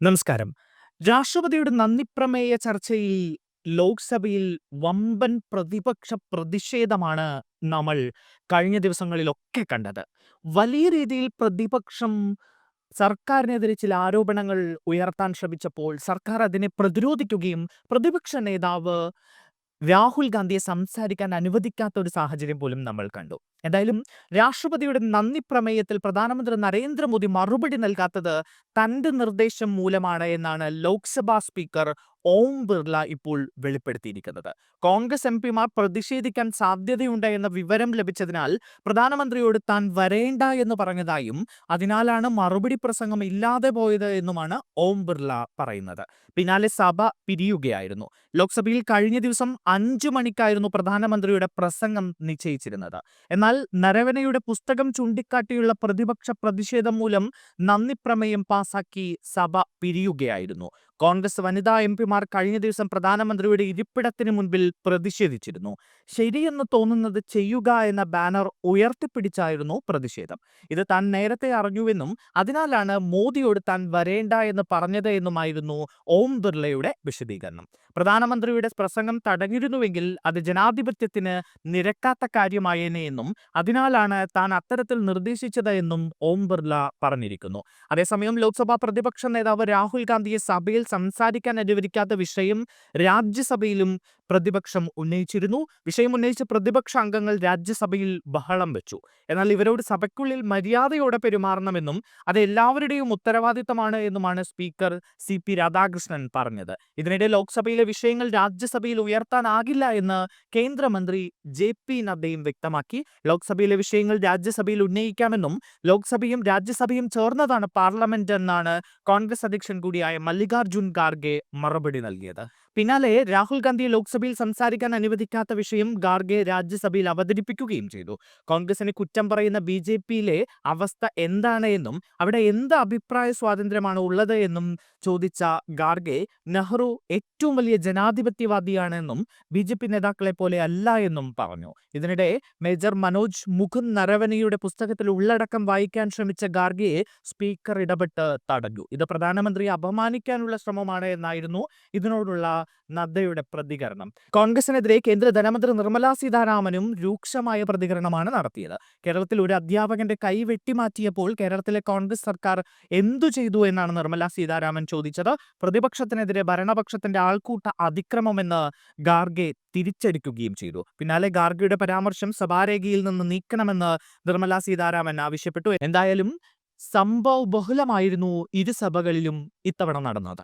നമസ്കാരം. രാഷ്ട്രപതിയുടെ നന്ദിപ്രമേയ ചർച്ചയിൽ ലോക്സഭയിൽ വമ്പൻ പ്രതിപക്ഷ പ്രതിഷേധമാണ് നമ്മൾ കഴിഞ്ഞ ദിവസങ്ങളിലൊക്കെ കണ്ടത്. വലിയ രീതിയിൽ പ്രതിപക്ഷം സർക്കാരിനെതിരെ ചില ആരോപണങ്ങൾ ഉയർത്താൻ ശ്രമിച്ചപ്പോൾ സർക്കാർ അതിനെ പ്രതിരോധിക്കുകയും പ്രതിപക്ഷ നേതാവ് രാഹുൽ ഗാന്ധിയെ സംസാരിക്കാൻ അനുവദിക്കാത്ത ഒരു സാഹചര്യം പോലും നമ്മൾ കണ്ടു. എന്തായാലും രാഷ്ട്രപതിയുടെ നന്ദി പ്രമേയത്തിൽ പ്രധാനമന്ത്രി നരേന്ദ്രമോദി മറുപടി നൽകാത്തത് തന്റെ നിർദ്ദേശം മൂലമാണ് എന്നാണ് ലോക്സഭാ സ്പീക്കർ ഓം ബിർള ഇപ്പോൾ വെളിപ്പെടുത്തിയിരിക്കുന്നത്. കോൺഗ്രസ് എം പിമാർ പ്രതിഷേധിക്കാൻ സാധ്യതയുണ്ട് എന്ന വിവരം ലഭിച്ചതിനാൽ പ്രധാനമന്ത്രിയോട് താൻ വരേണ്ട എന്ന് പറഞ്ഞതായും അതിനാലാണ് മറുപടി പ്രസംഗം ഇല്ലാതെ പോയത് എന്നുമാണ് ഓം ബിർള പറയുന്നത്. പിന്നാലെ സഭ പിരിയുകയായിരുന്നു. ലോക്സഭയിൽ കഴിഞ്ഞ ദിവസം അഞ്ചു മണിക്കായിരുന്നു പ്രധാനമന്ത്രിയുടെ പ്രസംഗം നിശ്ചയിച്ചിരുന്നത്. എന്നാൽ നരവനയുടെ പുസ്തകം ചൂണ്ടിക്കാട്ടിയുള്ള പ്രതിപക്ഷ പ്രതിഷേധം മൂലം നന്ദി പ്രമേയം പാസാക്കി സഭ പിരിയുകയായിരുന്നു. കോൺഗ്രസ് വനിതാ എം പിമാർ കഴിഞ്ഞ ദിവസം പ്രധാനമന്ത്രിയുടെ ഇരിപ്പിടത്തിന് മുൻപിൽ പ്രതിഷേധിച്ചിരുന്നു. ശരിയെന്ന് തോന്നുന്നത് ചെയ്യുക എന്ന ബാനർ ഉയർത്തിപ്പിടിച്ചായിരുന്നു പ്രതിഷേധം. ഇത് താൻ നേരത്തെ അറിഞ്ഞുവെന്നും അതിനാലാണ് മോദിയോട് താൻ വരേണ്ട എന്ന് പറഞ്ഞത് എന്നുമായിരുന്നു ഓം ബിർളയുടെ വിശദീകരണം. പ്രധാനമന്ത്രിയുടെ പ്രസംഗം തടഞ്ഞിരുന്നുവെങ്കിൽ അത് ജനാധിപത്യത്തിന് നിരക്കാത്ത കാര്യമായേനെ എന്നും അതിനാലാണ് താൻ അത്തരത്തിൽ നിർദ്ദേശിച്ചത് എന്നും ഓം ബിർള പറഞ്ഞിരിക്കുന്നു. അതേസമയം ലോക്സഭാ പ്രതിപക്ഷ നേതാവ് രാഹുൽ ഗാന്ധിയെ സഭയിൽ സംസാരിക്കാൻ അനുവദിക്കാത്ത വിഷയം രാജ്യസഭയിലും പ്രതിപക്ഷം ഉന്നയിച്ചിരുന്നു. വിഷയം ഉന്നയിച്ച പ്രതിപക്ഷ അംഗങ്ങൾ രാജ്യസഭയിൽ ബഹളം വെച്ചു. എന്നാൽ ഇവരോട് സഭയ്ക്കുള്ളിൽ മര്യാദയോടെ പെരുമാറണമെന്നും അത് എല്ലാവരുടെയും ഉത്തരവാദിത്തമാണ് എന്നുമാണ് സ്പീക്കർ സി പി രാധാകൃഷ്ണൻ പറഞ്ഞത്. ഇതിനിടെ ലോക്സഭയിലെ വിഷയങ്ങൾ രാജ്യസഭയിൽ ഉയർത്താനാകില്ല എന്ന് കേന്ദ്രമന്ത്രി ജെ പി നദ്ദയും വ്യക്തമാക്കി. ലോക്സഭയിലെ വിഷയങ്ങൾ രാജ്യസഭയിൽ ഉന്നയിക്കാമെന്നും ലോക്സഭയും രാജ്യസഭയും ചേർന്നതാണ് പാർലമെന്റ് എന്നാണ് കോൺഗ്രസ് അധ്യക്ഷൻ കൂടിയായ മല്ലികാർജുൻ ഖാർഗെ മറുപടി നൽകിയത്. പിന്നാലെ രാഹുൽ ഗാന്ധിയെ ലോക്സഭയിൽ സംസാരിക്കാൻ അനുവദിക്കാത്ത വിഷയം ഗാർഗെ രാജ്യസഭയിൽ അവതരിപ്പിക്കുകയും ചെയ്തു. കോൺഗ്രസിനെ കുറ്റം പറയുന്ന ബി ജെ പിയിലെ അവസ്ഥ എന്താണ് എന്നും അവിടെ എന്ത് അഭിപ്രായ സ്വാതന്ത്ര്യമാണ് ഉള്ളത് എന്നും ചോദിച്ച ഗാർഗെ നെഹ്റു ഏറ്റവും വലിയ ജനാധിപത്യവാദിയാണെന്നും ബി ജെ പി നേതാക്കളെ പോലെ അല്ല എന്നും പറഞ്ഞു. ഇതിനിടെ മേജർ മനോജ് മുകുന്ദ് നരവനയുടെ പുസ്തകത്തിൽ ഉള്ളടക്കം വായിക്കാൻ ശ്രമിച്ച ഗാർഗെയെ സ്പീക്കർ ഇടപെട്ട് തടഞ്ഞു. ഇത് പ്രധാനമന്ത്രിയെ അപമാനിക്കാനുള്ള ശ്രമമാണ് എന്നായിരുന്നു ഇതിനോടുള്ള നദ്ദയുടെ പ്രതികരണം. കോൺഗ്രസിനെതിരെ കേന്ദ്ര ധനമന്ത്രി നിർമ്മലാ സീതാരാമനും രൂക്ഷമായ പ്രതികരണമാണ് നടത്തിയത്. കേരളത്തിൽ ഒരു അധ്യാപകന്റെ കൈ വെട്ടിമാറ്റിയപ്പോൾ കേരളത്തിലെ കോൺഗ്രസ് സർക്കാർ എന്തു ചെയ്തു എന്നാണ് നിർമ്മലാ സീതാരാമൻ ചോദിച്ചത്. പ്രതിപക്ഷത്തിനെതിരെ ഭരണപക്ഷത്തിന്റെ ആൾക്കൂട്ട അതിക്രമമെന്ന് ഗാർഗെ തിരിച്ചടിക്കുകയും ചെയ്തു. പിന്നാലെ ഗാർഗയുടെ പരാമർശം സഭാരേഖയിൽ നിന്ന് നീക്കണമെന്ന് നിർമ്മലാ സീതാരാമൻ ആവശ്യപ്പെട്ടു. എന്തായാലും സംഭവ ബഹുലമായിരുന്നു ഇരു സഭകളിലും ഇത്തവണ നടന്നത്.